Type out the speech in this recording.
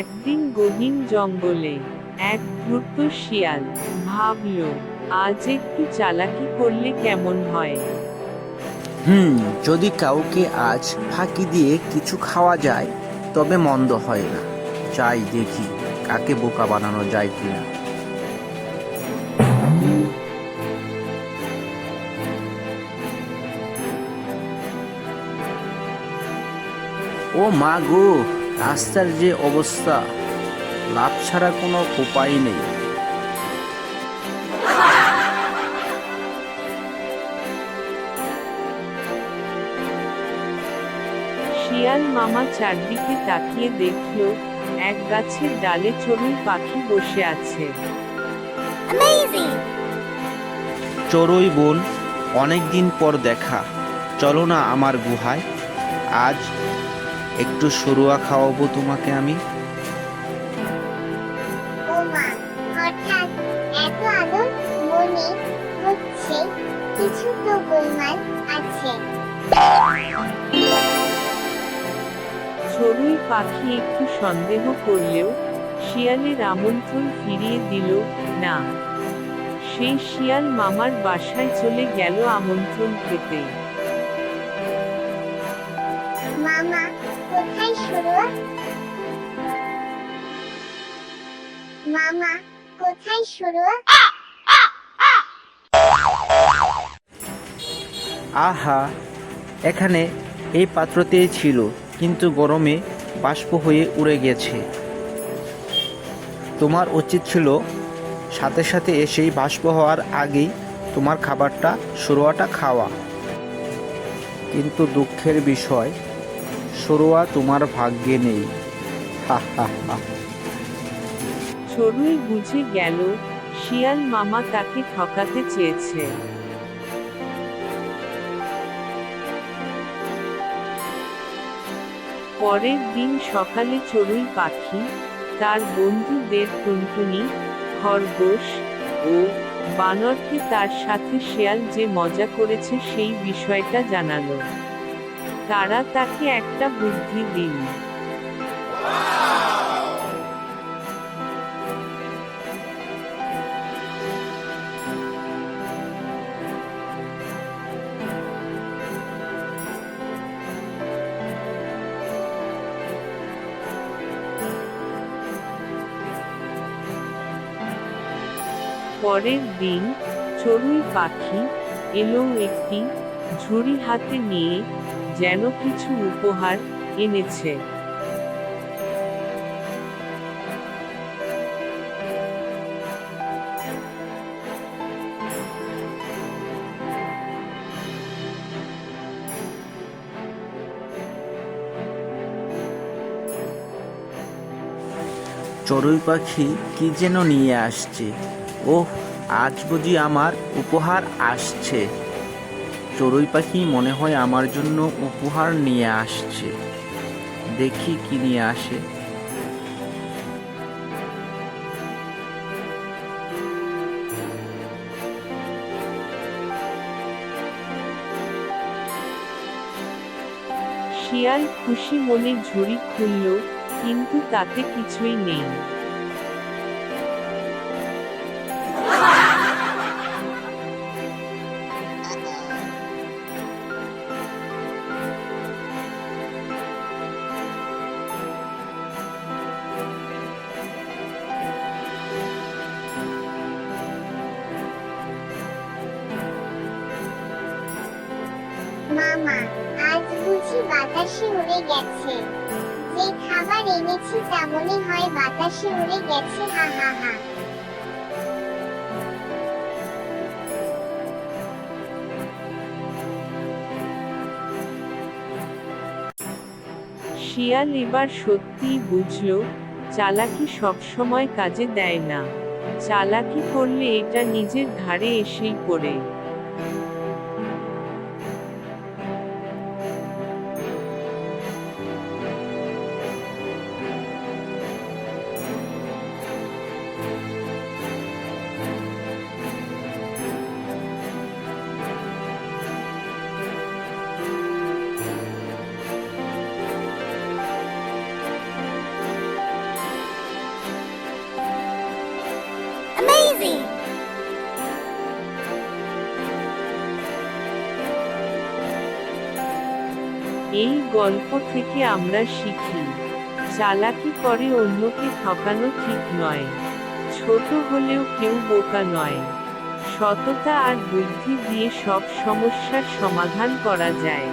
একদিন গহীন জঙ্গলে এক দ্রুত শিয়াল ভাবল, আজ একটু চালাকি করলে কেমন হয়? হুম, যদি কাউকে আজ ফাঁকি দিয়ে কিছু খাওয়া যায়, তবে মন্দ হয় না। যাই দেখি কাকে বোকা বানানো যায় কিনা। ও মা গো রাস্তার যে অবস্থা লাভ ছাড়া কোনো উপায় নেই। শিয়াল মামা চারদিকে তাকিয়ে দেখল এক গাছের ডালে চড়ুই পাখি বসে আছে। চড়ুই বোন অনেক দিন পর দেখা। চলো না আমার গুহায় আজ একটু সরুয়া খাওয়াবো তোমাকে আমি। ও মা হঠাৎ এত আদর মনে হচ্ছে কিছু তো গোলমাল আছে। চড়ুই পাখি একটু সন্দেহ করলেও শিয়ালের আমন্ত্রণ ফিরিয়ে দিল না। সেই শিয়াল মামার বাসায় চলে গেল আমন্ত্রণ পেতে। আহা, এখানে এই পাত্রতেই ছিল, কিন্তু গরমে বাষ্প হয়ে উড়ে গেছে। তোমার উচিত ছিল সাথে সাথে এসেই বাষ্প হওয়ার আগেই তোমার খাবারটা সরোয়াটা খাওয়া। কিন্তু দুঃখের বিষয় সরোয়া তোমার ভাগ্যে নেই। হা চড়ুই বুঝে গেল, শিয়াল মামা তাকে ঠকাতে চেয়েছে। পরের দিন সকালে চড়ুই পাখি, তার বন্ধুদের টুনটুনি, খরগোশ ও বানরকে তার সাথে শেয়াল যে মজা করেছে সেই বিষয়টা জানালো। তারা তাকে একটা বুদ্ধি দিন। পরের দিন চড়ুই পাখি এলো একটি ঝুড়ি হাতে নিয়ে যেন কিছু উপহার এনেছে। চড়ুই পাখি কি যেন নিয়ে আসছে। ওহ, আজ বুঝি আমার উপহার আসছে। চড়ুই পাখি মনে হয় আমার জন্য উপহার নিয়ে আসছে। দেখি কি নিয়ে আসে। শিয়াল খুশি মনে ঝুড়ি খুলল, কিন্তু তাতে কিছুই নেই। মামা, আজ বুঝি বাতাসে উড়ে গেছে। যে খাবার এনেছি তা মনে হয় বাতাসে উড়ে গেছে, হা হা হা। শিয়াল এবার সত্যিই বুঝল, চালাকি সবসময় কাজে দেয় না। চালাকি করলে এটা নিজের ঘাড়ে এসেই পড়ে। এই গল্প থেকে আমরা শিখি, চালাকি করে অন্যকে ঠকানো ঠিক নয়, ছোট হলেও কেউ বোকা নয়। সততা আর বুদ্ধি দিয়ে সব সমস্যার সমাধান করা যায়।